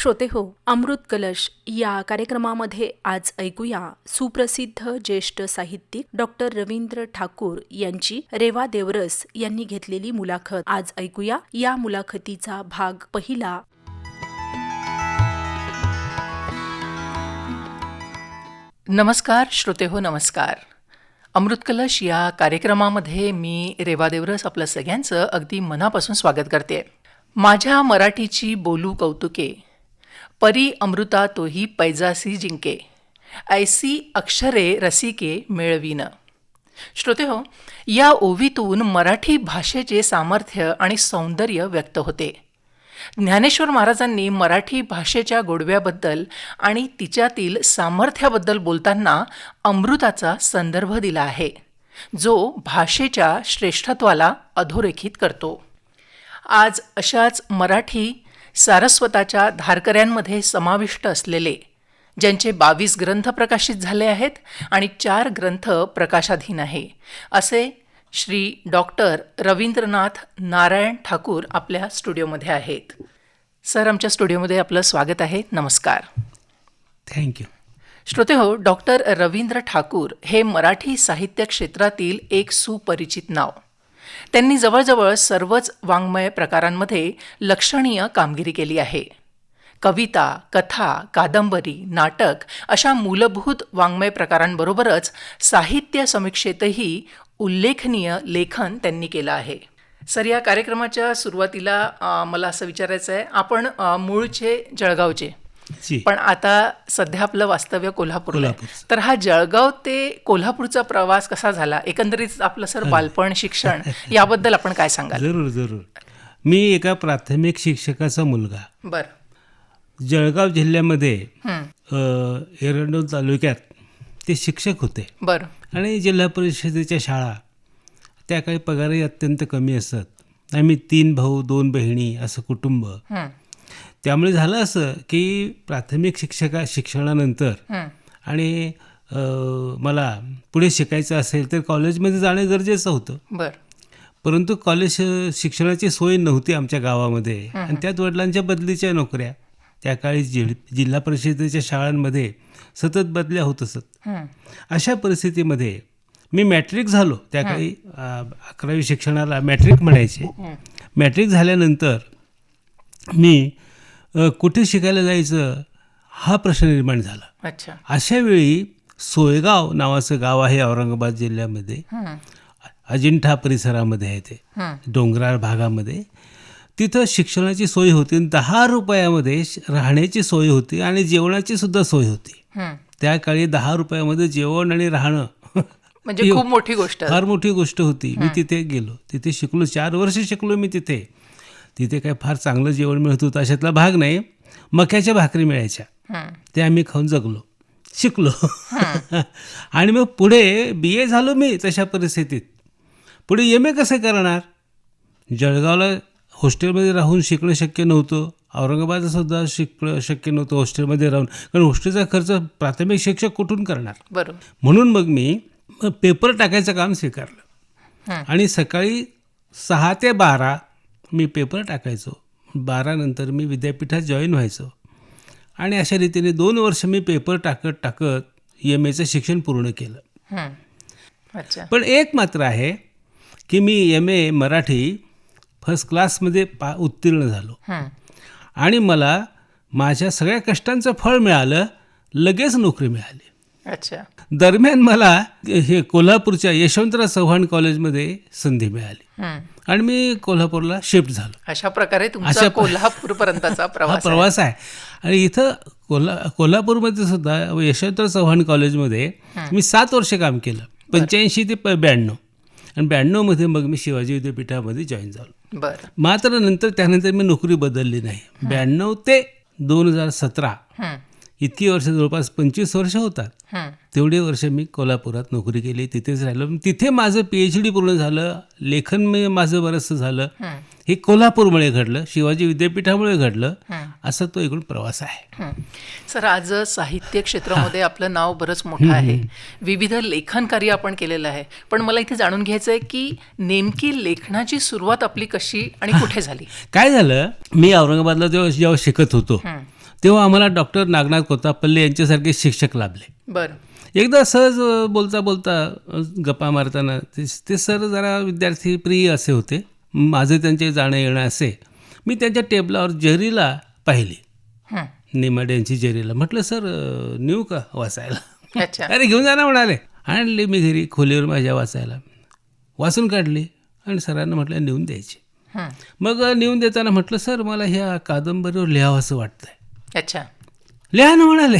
श्रोते हो अमृत कलश या कार्यक्रमामध्ये आज ऐकूया सुप्रसिद्ध ज्येष्ठ साहित्यिक डॉक्टर रवींद्र ठाकूर यांची रेवा देवरस यांनी घेतलेली मुलाखत. आज ऐकूया या मुलाखतीचा भाग पहिला. नमस्कार श्रोते हो नमस्कार. अमृतकलश या कार्यक्रमामध्ये मी रेवा देवरस आपलं सगळ्यांचं अगदी मनापासून स्वागत करते. माझ्या मराठीची बोलू कौतुके परी अमृता तोही पैजासी जिंके. ऐसी अक्षरे रसिके मिळविन. श्रोते हो या ओवीतून मराठी भाषेचे सामर्थ्य आणि सौंदर्य व्यक्त होते. ज्ञानेश्वर महाराजांनी मराठी भाषेच्या गोडव्याबद्दल आणि तिच्यातील सामर्थ्याबद्दल बोलताना अमृताचा संदर्भ दिला आहे जो भाषेच्या श्रेष्ठत्वाला अधोरेखित करतो. आज अशाच मराठी सारस्वताच्या धारकऱ्यांमध्ये समाविष्ट असलेले ज्यांचे बावीस ग्रंथ प्रकाशित झाले आहेत आणि चार ग्रंथ प्रकाशाधीन आहे असे श्री डॉक्टर रवींद्रनाथ नारायण ठाकूर आपल्या स्टुडिओमध्ये आहेत. सर आमच्या स्टुडिओमध्ये आपलं स्वागत आहे. नमस्कार. थँक्यू श्रोते हो डॉक्टर रवींद्र ठाकूर हे मराठी साहित्य क्षेत्रातील एक सुपरिचित नाव. त्यांनी जवळजवळ सर्वच वाङ्मय प्रकारांमध्ये लक्षणीय कामगिरी केली आहे. कविता कथा कादंबरी नाटक अशा मूलभूत वाङ्मय प्रकारांबरोबरच साहित्य समीक्षेतही उल्लेखनीय लेखन त्यांनी केलं आहे. सर या कार्यक्रमाच्या सुरुवातीला मला असं विचारायचं आहे आपण मूळचे जळगावचे पण आता सध्या आपलं वास्तव्य. कोल्हापूरचं. तर हा जळगाव ते कोल्हापूरचा प्रवास कसा झाला? एकंदरीत आपलं सर बालपण शिक्षण याबद्दल आपण काय सांगाल? जरूर जरूर. मी एका प्राथमिक शिक्षकाचा मुलगा. बर. जळगाव जिल्ह्यामध्ये एरंडोल तालुक्यात ते शिक्षक होते. बर. आणि जिल्हा परिषदेच्या शाळा त्या काळी पगारही अत्यंत कमी असत. आम्ही तीन भाऊ दोन बहिणी असं कुटुंब. त्यामुळे झालं असं की प्राथमिक शिक्षका शिक्षणानंतर आणि मला पुढे शिकायचं असेल तर कॉलेजमध्ये जाणं गरजेचं होतं. बर. परंतु कॉलेज शिक्षणाची सोय नव्हती आमच्या गावामध्ये. आणि त्यात वडिलांच्या बदलीच्या नोकऱ्या. त्या काळी जिल जिल्हा परिषदेच्या शाळांमध्ये सतत बदल्या होत असत. अशा परिस्थितीमध्ये मी मॅट्रिक झालो. त्या काळी अकरावी शिक्षणाला मॅट्रिक म्हणायचे. मॅट्रिक झाल्यानंतर मी कुठे शिकायला जायचं हा प्रश्न निर्माण झाला. अच्छा. अशा वेळी सोयगाव नावाचं गाव आहे औरंगाबाद जिल्ह्यामध्ये. हं, अजिंठा परिसरामध्ये आहे ते. डोंगराळ भागामध्ये. तिथं शिक्षणाची सोय होती दहा रुपयामध्ये राहण्याची सोय होती आणि जेवणाची सुद्धा सोय होती. हं. त्या काळी दहा रुपयामध्ये जेवण आणि राहणं म्हणजे खूप मोठी गोष्ट. फार मोठी गोष्ट होती. मी तिथे गेलो. तिथे शिकलो. चार वर्ष शिकलो मी तिथे. तिथे काय फार चांगलं जेवण मिळत होतं अशातला भाग नाही. मक्याच्या भाकरी मिळायच्या. ते आम्ही खाऊन जगलो. शिकलो. आणि मग पुढे बी ए झालो मी तशा परिस्थितीत. पुढे एम ए कसं करणार? जळगावला हॉस्टेलमध्ये राहून शिकणं शक्य नव्हतं. औरंगाबादला सुद्धा शिकणं शक्य नव्हतं हॉस्टेलमध्ये राहून. कारण हॉस्टेलचा खर्च प्राथमिक शिक्षक कुठून करणार? बरोबर. म्हणून मग मी पेपर टाकायचं काम स्वीकारलं. आणि सकाळी सहा ते बारा मी पेपर टाकायचो. बारानंतर मी विद्यापीठात जॉईन व्हायचो. आणि अशा रीतीने दोन वर्ष मी पेपर टाकत टाकत एम एचं शिक्षण पूर्ण केलं. पण एक मात्र आहे की मी एम ए मराठी फर्स्ट क्लासमध्ये पा उत्तीर्ण झालो. आणि मला माझ्या सगळ्या कष्टांचं फळ मिळालं लगेच नोकरी मिळाली. अच्छा. दरम्यान मला हे कोल्हापूरच्या यशवंतराव चव्हाण कॉलेजमध्ये संधी मिळाली. आणि मी कोल्हापूरला शिफ्ट झालो. अशा प्रकारे तुमचा अशा प- कोल्हापूर पर्यंतचा हा प्रवास आहे. प्रवास आहे. आणि इथं कोल्हा कोल्हापूरमध्ये सुद्धा यशवंतराव चव्हाण कॉलेजमध्ये मी सात वर्ष काम केलं. पंच्याऐंशी ते ब्याण्णव. आणि ब्याण्णवमध्ये मग मी शिवाजी विद्यापीठामध्ये जॉईन झालो. बर. मात्र नंतर त्यानंतर मी नोकरी बदलली नाही. ब्याण्णव ते दोन हजार सतरा इतकी वर्ष जवळपास पंचवीस वर्ष होतात. हं, तेवढे वर्ष मी कोल्हापुरात नोकरी केली तिथेच राहिलो. तिथे माझं पी एच डी पूर्ण झालं लेखन मी माझं बरंचसं झालं. हं, कोल्हापूरमुळे घडलं शिवाजी विद्यापीठामुळे घडलं. असा तो एकूण प्रवास आहे. सर आज साहित्य क्षेत्रामध्ये आपलं नाव बरंच मोठं आहे. विविध लेखन कार्य आपण केलेलं आहे. पण मला इथे जाणून घ्यायचं आहे की नेमकी लेखनाची सुरुवात आपली कशी आणि कुठे झाली? काय झालं? मी औरंगाबादला जेव्हा जेव्हा शिकत होतो तेव्हा आम्हाला डॉक्टर नागनाथ कोतापल्ले यांच्यासारखे शिक्षक लाभले. बरं. एकदा सहज बोलता बोलता गप्पा मारताना ते ते सर जरा विद्यार्थी प्रिय असे होते. माझं त्यांचे जाणं येणं असे. मी त्यांच्या टेबलावर जरीला पाहिली. नेमाडे यांची जरीला. म्हटलं सर नेऊ का वाचायला? अच्छा. अरे घेऊन जा ना म्हणाले. आणले मी घरी खोलीवर माझ्या वाचायला. वाचून काढली आणि सरांना म्हटलं नेऊन द्यायची. हं. मग नेऊन देताना म्हटलं सर मला ह्या कादंबरीवर लिहावं असं वाटतंय. अच्छा. लिहा ना म्हणाले.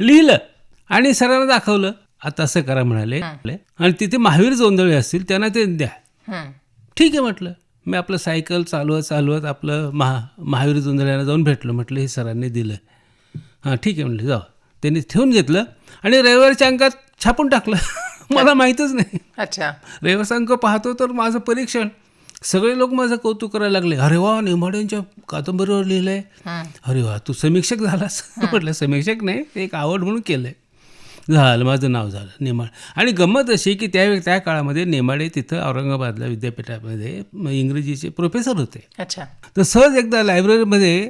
लिहिलं आणि सरांना दाखवलं. आता असं करा म्हणाले. आणि तिथे महावीर जोंधळे असतील त्यांना ते द्या. ठीक आहे म्हटलं. मी आपलं सायकल चालवत चालवत आपलं महा महावीर जोंधळ्यांना जाऊन भेटलं म्हटलं हे सरांनी दिलं. हां ठीक आहे म्हटलं जाऊ. त्यांनी ठेवून घेतलं आणि रविवारच्या अंकात छापून टाकलं. मला माहीतच नाही. अच्छा. रविवारचा अंक पाहतो तर माझं परीक्षण. सगळे लोक माझं कौतुक करायला लागले. अरे वा नेमाड्यांच्या कादंबरीवर लिहिलंय. अरे वा तू समीक्षक झालास. म्हटलं समीक्षक नाही एक आवड म्हणून केलंय. झालं माझं नाव झालं नेमाड. आणि गंमत अशी की त्या त्या काळामध्ये नेमाडे तिथं औरंगाबादला विद्यापीठामध्ये इंग्रजीचे प्रोफेसर होते. अच्छा. तर सहज एकदा लायब्ररीमध्ये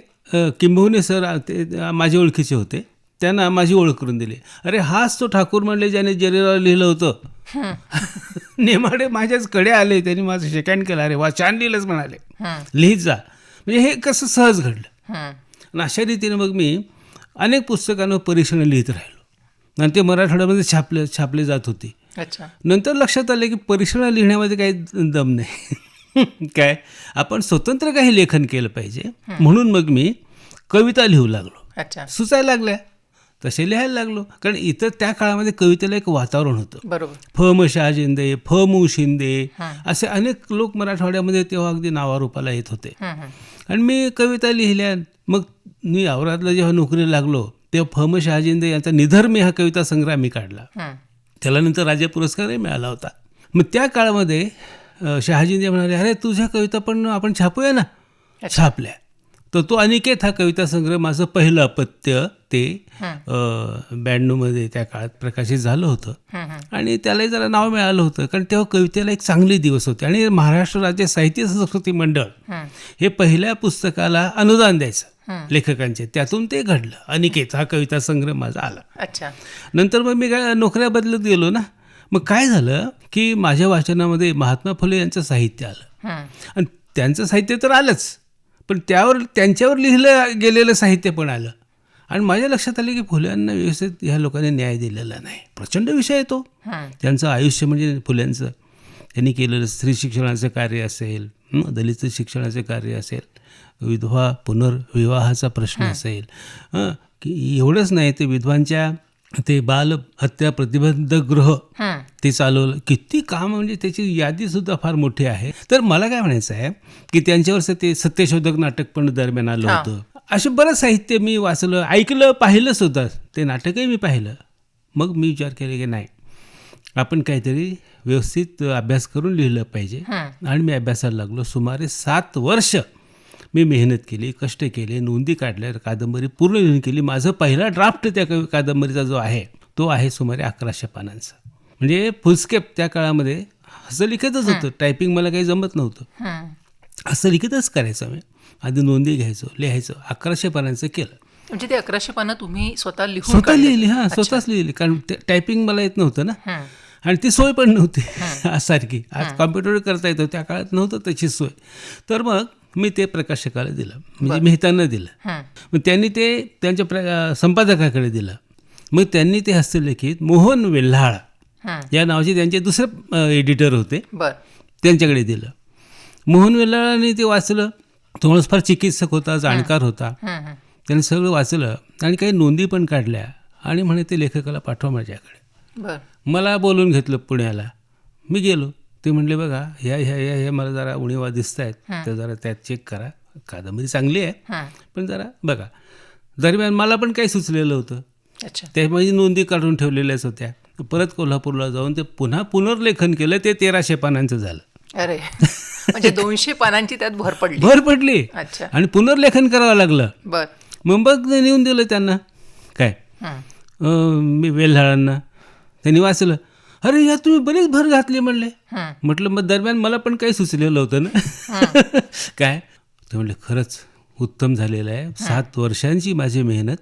किंबहुने सर ते माझे ओळखीचे होते. त्यांना माझी ओळख करून दिली. अरे हाच तो ठाकूर म्हणले ज्याने जरीराव लिहिलं होतं. नेमाडे माझ्याच कडे आले त्यांनी माझं शेकँड केलं. अरे वा छान लिहिलंच म्हणाले. लिहित जा. म्हणजे हे कसं सहज घडलं. आणि अशा रीतीने मग मी अनेक पुस्तकांवर परीक्षणं लिहित राहिलो. आणि ते मराठवाड्यामध्ये छापले छापले जात होते. नंतर लक्षात आलं की परीक्षणं लिहिण्यामध्ये काही दम नाही. काय? आपण स्वतंत्र काही लेखन केलं पाहिजे. म्हणून मग मी कविता लिहू लागलो. अच्छा. सुचायला लागल्या. तसे लिहायला लागलो. कारण इतर त्या काळामध्ये कवितेला एक वातावरण होतं. बरोबर. फ म शहाजिंदे फ मु शिंदे असे अनेक लोक मराठवाड्यामध्ये तेव्हा अगदी नावारूपाला येत होते. आणि मी कविता लिहिल्या. मग मी औरातला जेव्हा नोकरीला लागलो तेव्हा फ म शहाजिंदे यांचा निधर मी हा कविता संग्रह मी काढला. त्याला नंतर राज्य पुरस्कारही मिळाला होता. मग त्या काळामध्ये शहाजींदे म्हणाले अरे तुझ्या कविता पण आपण छापूया ना? छापल्या. तर तो अनिकेत हा कविता संग्रह माझं पहिलं अपत्य ते ब्याण्णवमध्ये त्या काळात प्रकाशित झालं होतं. आणि त्यालाही जरा नाव मिळालं होतं कारण तेव्हा कवितेला एक चांगले दिवस होते. आणि महाराष्ट्र राज्य साहित्य संस्कृती मंडळ हं. पहिल्या पुस्तकाला अनुदान द्यायचं. लेखकांचे. त्यातून ते घडलं. अनिकेत हा कविता संग्रह माझा आला. अच्छा. नंतर मग मी काय नोकऱ्या बदलत गेलो ना? मग काय झालं की माझ्या वाचनामध्ये महात्मा फुले यांचं साहित्य आलं. आणि त्यांचं साहित्य तर आलंच. पण त्यावर त्यांच्यावर लिहिलं गेलेलं साहित्य पण आलं. आणि माझ्या लक्षात आलं की फुल्यांना व्यवस्थित ह्या लोकांनी न्याय दिलेला नाही. प्रचंड विषय आहे तो. हं. त्यांचं आयुष्य म्हणजे फुल्यांचं. त्यांनी केलेलं स्त्री शिक्षणाचं कार्य असेल दलित शिक्षणाचे कार्य असेल विधवा पुनर्विवाहाचा प्रश्न असेल की एवढंच नाही ते विधवांच्या ते बाल हत्या प्रतिबंधक गृह. ते चालवलं. किती काम म्हणजे त्याची यादीसुद्धा फार मोठी आहे. तर मला काय म्हणायचं आहे की त्यांच्यावरचं ते सत्यशोधक नाटक पण दरम्यान आलं. होतं. असे बरंच साहित्य मी वाचलं ऐकलं पाहिलं सुद्धा. ते नाटकही मी पाहिलं. मग मी विचार केले की नाही आपण काहीतरी व्यवस्थित अभ्यास करून लिहिलं पाहिजे. आणि मी अभ्यासाला लागलो. सुमारे सात वर्ष मी मेहनत केली कष्ट केले नोंदी काढल्या कादंबरी पूर्ण लिहून केली. माझं पहिला ड्राफ्ट त्या कवि- कादंबरीचा जो आहे तो आहे सुमारे अकराशे पानांचा. म्हणजे फुलस्केप त्या काळामध्ये असं लिखतच होतं. टायपिंग मला काही जमत नव्हतं. हं. असं लिखतच करायचं मी आधी नोंदी घ्यायचो लिहायचं. अकराशे पानांचं केलं. म्हणजे ते अकराशे पानं तुम्ही स्वतः लिहून स्वतः? लिहिली हां स्वतःच लिहिली. कारण ते टायपिंग मला येत नव्हतं ना. हं. आणि ती सोय पण नव्हती. सारखी. आज कॉम्प्युटर करता येतो. त्या काळात नव्हतं त्याची सोय. तर मग मी ते प्रकाशकाला दिलं. म्हणजे मेहतांना दिलं. मग त्यांनी ते त्यांच्या प्र संपादकाकडे दिलं. मग त्यांनी ते हस्तलिखित मोहन वेल्हाळ. या नावाचे त्यांचे दुसरे एडिटर होते. त्यांच्याकडे दिलं. मोहन वेल्हाळांनी ते वाचलं. माणूस फार चिकित्सक होता जाणकार होता. त्याने सगळं वाचलं आणि काही नोंदी पण काढल्या आणि म्हणे ते लेखकाला पाठवा माझ्याकडे. मला बोलून घेतलं पुण्याला. मी गेलो. ते म्हणले बघा ह्या ह्या ह्या ह्या मला जरा उणीवा दिसत आहेत तर जरा त्यात चेक करा. कादंबरी चांगली आहे. पण जरा बघा. दरम्यान मला पण काही सुचलेलं होतं. त्यामध्ये नोंदी काढून ठेवलेल्याच होत्या. परत कोल्हापूरला जाऊन ते पुन्हा पुनर्लेखन केलं ते तेराशे पानांचं झालं. अरे म्हणजे दोनशे पानांची त्यात भर पडली. भर पडली. अच्छा. आणि पुनर्लेखन करावं लागलं. बर. मग बघ नेऊन दिलं त्यांना. काय? मी वेल्हाळांना. त्यांनी वाचलं. अरे या तुम्ही बरीच भर घातली म्हणले. म्हटलं मग दरम्यान मला पण काही सुचलेलं होतं ना. काय? ते म्हणले खरंच उत्तम झालेलं आहे. सात वर्षांची माझी मेहनत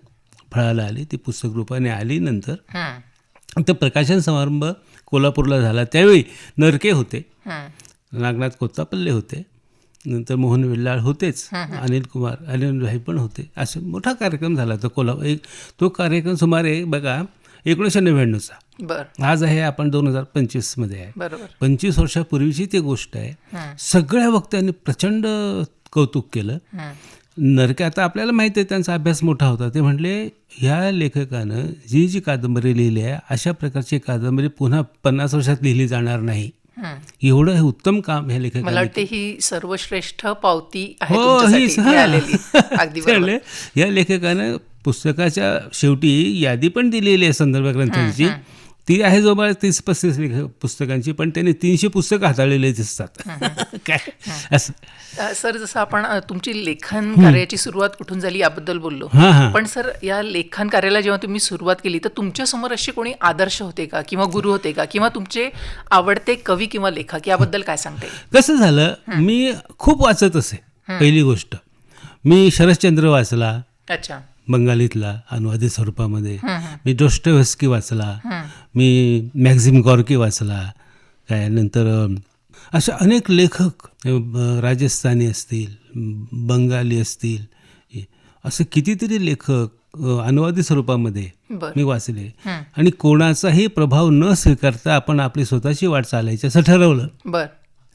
फळाला आली ती पुस्तक रूपाने आली नंतर. तर प्रकाशन समारंभ कोल्हापूरला झाला. त्यावेळी नरके होते. नागनाथ कोत्तापल्ले होते. नंतर मोहन विल्लाळ होतेच. अनिल कुमार अनिल भाई पण होते. असे मोठा कार्यक्रम झाला तो कोल्हापूर एक तो कार्यक्रम सुमारे बघा एकोणीसशे नव्याण्णवचा. बर. आज आहे आपण दोन हजार पंचवीसमध्ये आहे. बरोबर. पंचवीस वर्षापूर्वीची ती गोष्ट आहे. सगळ्या वक्त्यांनी प्रचंड कौतुक केलं. हं, नरके आता आपल्याला माहिती आहे त्यांचा अभ्यास मोठा होता. ते म्हणले ह्या लेखकानं जी जी कादंबरी लिहिली आहे अशा प्रकारची कादंबरी पुन्हा पन्नास वर्षात लिहिली जाणार नाही. हं. एवढं हे उत्तम काम ह्या मला लेखकाने वाटते ही सर्वश्रेष्ठ पावती आहे हो ही. या लेखकानं पुस्तकाच्या शेवटी यादी पण दिलेली आहे संदर्भ ग्रंथांची. ती आहे जवळ तीस पस्तीस पुस्तकांची पण त्यांनी तीनशे पुस्तकं हाताळलेली दिसतात. काय? असं. सर जसं आपण तुमची लेखन कार्याची सुरुवात कुठून झाली याबद्दल बोललो. पण सर या लेखन कार्याला जेव्हा तुम्ही सुरुवात केली तर तुमच्यासमोर असे कोणी आदर्श होते का? किंवा गुरु होते का? किंवा तुमचे आवडते कवी किंवा लेखक याबद्दल काय सांगता कसं झालं मी खूप वाचत असे पहिली गोष्ट. मी शरदचंद्र वाचला. अच्छा. बंगालीतला अनुवादित स्वरूपामध्ये. मी डोस्टोव्हस्की वाचला. मी मॅक्झिम गॉर्की वाचला. काय नंतर असे अनेक लेखक राजस्थानी असतील बंगाली असतील असे कितीतरी लेखक अ, अनुवादित स्वरूपामध्ये मी वाचले. आणि कोणाचाही प्रभाव न स्वीकारता आपण आपली स्वतःची वाट चालायची असं ठरवलं.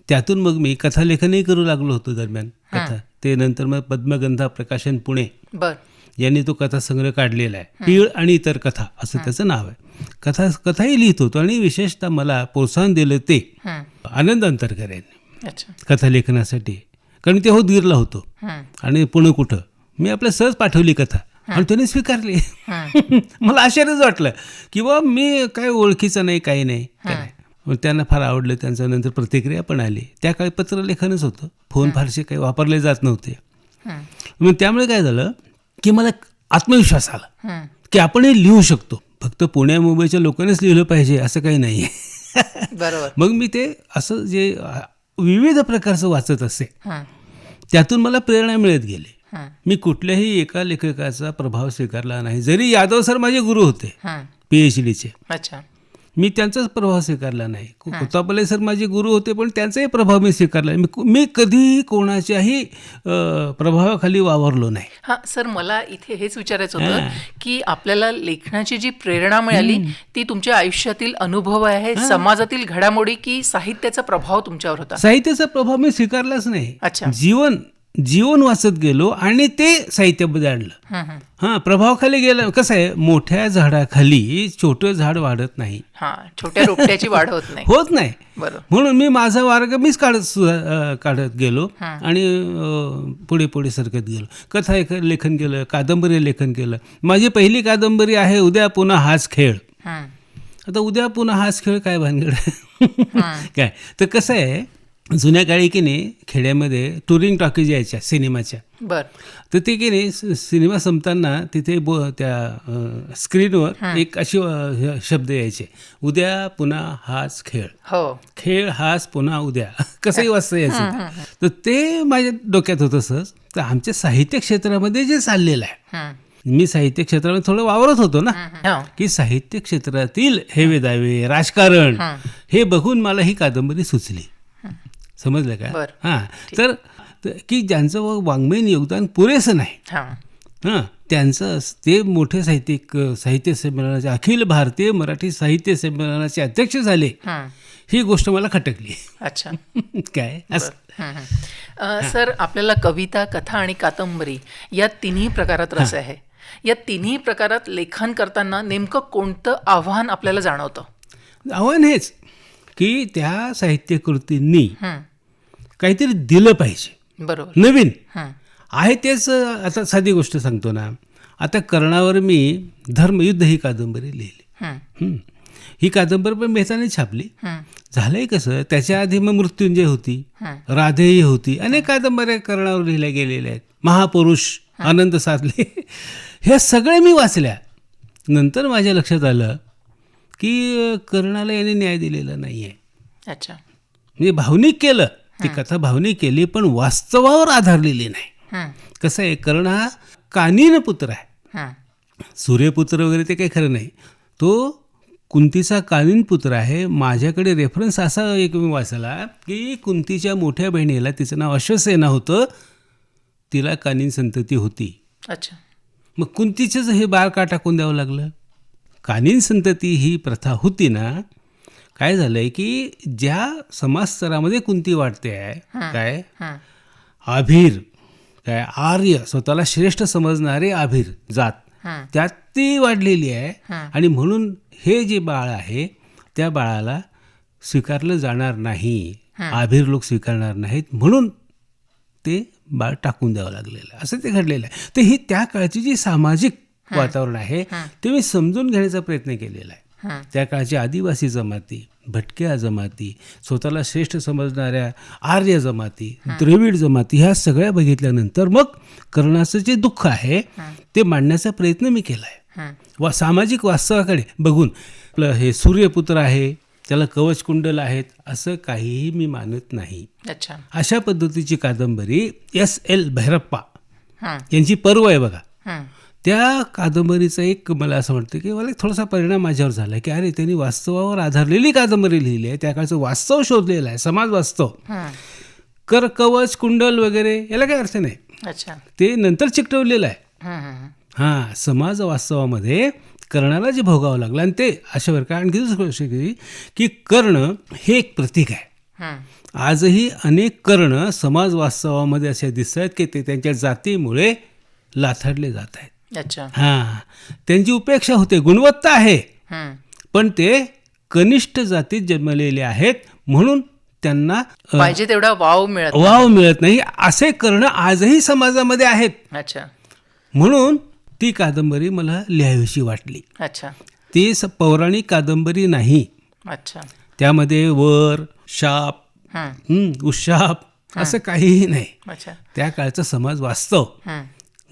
त्यातून मग मी कथालेखनही करू लागलो होतो दरम्यान. कथा. ते नंतर मग पद्मगंधा प्रकाशन पुणे. बर. यांनी तो कथासंग्रह काढलेला आहे. पीळ आणि इतर कथा असं त्याचं नाव आहे. कथा कथाही लिहित होतो आणि विशेषतः मला प्रोत्साहन दिलं ते. आनंद अंतरकर यांनी कथा लेखनासाठी. कारण ते उदगीरला होतो. आणि पुणे कुठं? मी आपल्या सहज पाठवली कथा. आणि त्याने स्वीकारली. मला आश्चर्यच वाटलं. की बा मी काय ओळखीचं नाही काही नाही. मग त्यांना फार आवडलं. त्यांच्या नंतर प्रतिक्रिया पण आली. त्या काळी पत्रलेखनच होतं. फोन फारसे काही वापरले जात नव्हते. मग त्यामुळे काय झालं? की मला आत्मविश्वास आला. की आपण हे लिहू शकतो फक्त पुण्या मुंबईच्या लोकांनीच लिहिलं पाहिजे असं काही नाही बरोबर मग मी ते असं जे विविध प्रकारचं वाचत असे. त्यातून मला प्रेरणा मिळत गेली. मी कुठल्याही एका लेखकाचा प्रभाव स्वीकारला नाही जरी यादव सर माझे गुरु होते हं. पी एच डीचे अच्छा मी त्यांचाच प्रभाव स्वीकारला नाही. कोतापले सर माझे गुरु होते पण त्यांचाही प्रभाव मी स्वीकारला. मी मी कधीही कोणाच्याही प्रभावाखाली वावरलो नाही. हा सर मला इथे हेच विचारायचं होतं की आपल्याला लेखनाची जी प्रेरणा मिळाली ती तुमच्या आयुष्यातील अनुभव आहे समाजातील घडामोडी की साहित्याचा प्रभाव तुमच्यावर होता? साहित्याचा प्रभाव मी स्वीकारलाच नाही. अच्छा. जीवन जीवन वाचत गेलो आणि ते साहित्यामध्ये आणलं हं, प्रभावाखाली गेलं. कसं आहे मोठ्या झाडाखाली छोटं झाड वाढत नाही. हा छोट्या रोपट्याची वाढ होत नाही. होत नाही. बरोबर. म्हणून मी माझा मार्ग मीच काढत काढत गेलो आणि पुढे पुढे सरकत गेलो. कथा लेखन केलं कादंबरी लेखन केलं. माझी पहिली कादंबरी आहे उद्या पुन्हा हाच खेळ. आता उद्या पुन्हा हाच खेळ काय भानगड? काय? तर कसं आहे जुन्या काळी की नाही खेड्यामध्ये टुरिंग टॉकीज यायच्या सिनेमाच्या. बर. तर ते की नाही सिनेमा संपताना तिथे बो त्या स्क्रीनवर एक अशी शब्द यायचे. उद्या पुन्हा हाच खेळ. हो. खेळ हाच पुन्हा उद्या. कसंही वाचता यायचं. तर ते माझ्या डोक्यात होतं सहज तर आमच्या साहित्य क्षेत्रामध्ये जे चाललेलं आहे. मी साहित्य क्षेत्रामध्ये थोडं वावरत होतो ना. हं. की साहित्य क्षेत्रातील हेवे दावे राजकारण हे बघून मला ही कादंबरी सुचली. समजलं का. हां. तर की ज्यांचं वाङ्मयीन योगदान पुरेसं नाही. हं. हां. त्यांचं ते मोठे साहित्यिक साहित्य संमेलनाचे अखिल भारतीय मराठी साहित्य संमेलनाचे अध्यक्ष झाले. हं. गोष्ट मला खटकली. अच्छा. काय? असं. सर आपल्याला कविता कथा आणि कादंबरी या तिन्ही प्रकारात रस आहे. या तिन्ही प्रकारात लेखन करताना नेमकं कोणतं आव्हान आपल्याला जाणवतं? आव्हान हेच. की त्या साहित्यकृतींनी. काहीतरी दिलं पाहिजे. बरोबर. नवीन. आहे तेच आता साधी गोष्ट सांगतो ना. आता कर्णावर मी धर्मयुद्ध ही कादंबरी लिहिली. हं. कादंबरी पण मेहताने छापली. झालंय कसं त्याच्या आधी मग मृत्युंजय होती. राधेही होती अनेक कादंबऱ्या कर्णावर लिहिल्या गेलेल्या आहेत. महापुरुष आनंद साधले. ह्या सगळ्या मी वाचल्या. नंतर माझ्या लक्षात आलं की कर्णाला याने न्याय दिलेला नाही आहे अच्छा. म्हणजे भावनिक केलं ती कथा भावनिक केली पण वास्तवावर आधारलेली नाही. हं, कसं आहे कर्ण हा कानीन पुत्र आहे. हं. सूर्यपुत्र वगैरे ते काही खरं नाही. तो कुंतीचा कालीन पुत्र आहे. माझ्याकडे रेफरन्स असा एक मी वाचला की कुंतीच्या मोठ्या बहिणीला तिचं नाव अश्वसेना होतं तिला कालीन संतती होती. अच्छा. मग कुंतीचंच हे बाळ का टाकून द्यावं लागलं? कालीन संतती ही प्रथा होती ना काय झालंय की ज्या समाजस्तरामध्ये कुंती वाढते आहे काय? आभीर काय? आर्य स्वतःला श्रेष्ठ समजणारे आभीर जात. त्यात ती वाढलेली आहे आणि म्हणून हे जे बाळ आहे त्या बाळाला स्वीकारलं जाणार नाही. आभीर लोक स्वीकारणार नाहीत म्हणून ते बाळ टाकून द्यावं लागलेलं असं ते घडलेलं आहे. तर ही त्या काळची जी सामाजिक वातावरण आहे ते मी समजून घेण्याचा प्रयत्न केलेला आहे. त्या काळची आदिवासी जमाती भटक्या जमाती स्वतःला श्रेष्ठ समजणाऱ्या आर्य जमाती द्रविड जमाती ह्या सगळ्या बघितल्यानंतर मग कर्णाचं जे दुःख आहे ते मांडण्याचा प्रयत्न मी केला आहे. वा सामाजिक वास्तवाकडे बघून आपलं हे सूर्यपुत्र आहे त्याला कवच कुंडल आहेत असं काहीही मी मानत नाही. अच्छा. अशा पद्धतीची कादंबरी एस एल भैरप्पा हं, यांची पर्व आहे बघा. त्या कादंबरीचा एक मला असं वाटतं की मला एक थोडासा परिणाम माझ्यावर झाला की अरे त्यांनी वास्तवावर आधारलेली कादंबरी लिहिली आहे त्या काळचं वास्तव शोधलेलं आहे समाज वास्तव. कर कवच कुंडल वगैरे याला काही अर्थ नाही. अच्छा. ते नंतर चिकटवलेलं आहे. हं, समाज वास्तवामध्ये कर्णाला जे भोगावं लागलं आणि ते अशा प्रकारे आणखी दुसरी की की कर्ण हे एक प्रतीक आहे. आजही अनेक कर्ण समाज वास्तवामध्ये असे दिसत आहेत की ते त्यांच्या जातीमुळे लाथाडले जात आहेत. अच्छा. हां. त्यांची उपेक्षा होते गुणवत्ता आहे. पण ते कनिष्ठ जातीत जन्मलेले आहेत म्हणून त्यांना पाहिजे तेवढा वाव मिळत वाव मिळत नाही. असे कर्ण आजही समाजामध्ये आहेत. अच्छा. म्हणून ती कादंबरी मला लिहावीशी वाटली. अच्छा. ती पौराणिक कादंबरी नाही. अच्छा. त्यामध्ये वर शाप उशाप असं काहीही नाही. अच्छा. त्या काळचा समाज वास्तव.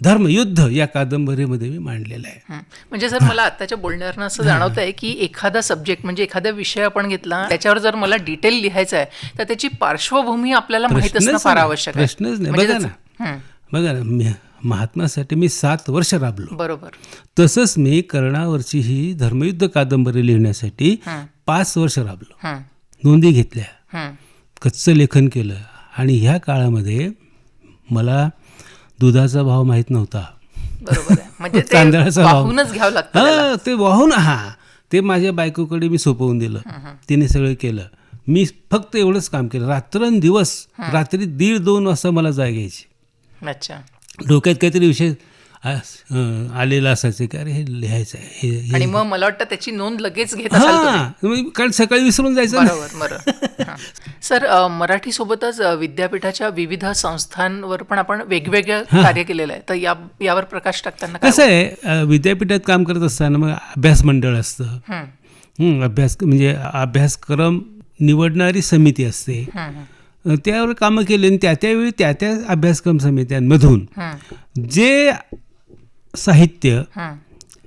धर्मयुद्ध या कादंबरीमध्ये मी मांडलेलं आहे. म्हणजे सर मला आत्ताच्या बोलण्यावरनं असं जाणवत आहे की एखादा सब्जेक्ट म्हणजे एखादा विषय आपण घेतला त्याच्यावर जर मला डिटेल लिहायचं आहे तर त्याची पार्श्वभूमी आपल्याला माहीत असणं फार. आवश्यक आहे प्रश्नच नाही. म्हणजे बघा हं. बघा ना महात्मासाठी मी सात वर्ष राबलो बरोबर तसंच मी कर्णावरची ही धर्मयुद्ध कादंबरी लिहिण्यासाठी. पाच वर्ष राबलो. नोंदी घेतल्या. कच्चं लेखन केलं आणि ह्या काळामध्ये मला दुधाचा भाव माहीत नव्हता. बरोबर आहे. म्हणजे ते तांदळाचा भाव. घ्यावं लागतं. हा ते वाहून हा. ते माझ्या बायकोकडे मी सोपवून दिलं. तिने सगळं केलं. मी फक्त एवढंच काम केलं. रात्रंदिवस रात्री दीड दोन वाजता मला जाग यायची. अच्छा. डोक्यात काहीतरी विषय आलेला असायचं की अरे हे लिहायचं आहे हे- आणि मग मला वाटतं त्याची नोंद लगेच घेत मग कारण सकाळी विसरून जायचं. बरोबर. सर अ, मराठीसोबतच अ, विद्यापीठाच्या विविध संस्थांवर पण आपण वेगवेगळं कार्य केलेलं आहे. तर या यावर प्रकाश टाकताना कसं आहे विद्यापीठात काम करत असताना मग अभ्यास मंडळ असतं. अभ्यास म्हणजे अभ्यासक्रम निवडणारी समिती असते. त्यावर कामं केली आणि त्या त्यावेळी त्या त्या अभ्यासक्रम समित्यांमधून जे साहित्य.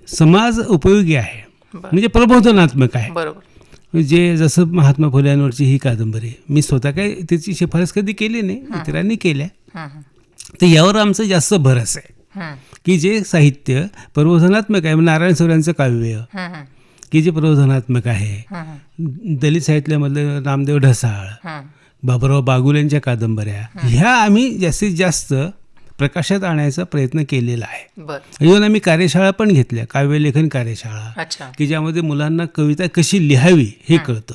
समाज उपयोगी आहे. म्हणजे प्रबोधनात्मक आहे. बरोबर. जे जसं महात्मा फुले यांवरची ही कादंबरी मी स्वतः काही त्याची शिफारस कधी केली नाही इतरांनी केल्या. तर यावर आमचं जास्त भरस आहे. की जे साहित्य प्रबोधनात्मक आहे नारायण सूर्यांचं काव्य. की जे प्रबोधनात्मक आहे. दलित साहित्यामधलं नामदेव ढसाळ. बाबुराव बागुल यांच्या कादंबऱ्या ह्या आम्ही जास्तीत जास्त प्रकाशात आणायचा प्रयत्न केलेला आहे. इव्हन आम्ही कार्यशाळा पण घेतल्या काव्यलेखन कार्यशाळा. अच्छा. की ज्यामध्ये मुलांना कविता कशी लिहावी हे कळतं.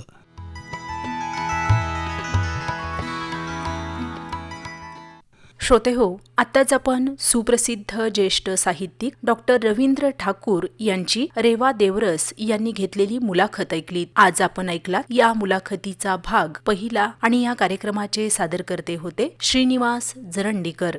श्रोते हो आत्ताच आपण सुप्रसिद्ध ज्येष्ठ साहित्यिक डॉक्टर रवींद्र ठाकूर यांची रेवा देवरस यांनी घेतलेली मुलाखत ऐकली. आज आपण ऐकला या मुलाखतीचा भाग पहिला आणि या कार्यक्रमाचे सादरकर्ते होते श्रीनिवास जरंडीकर.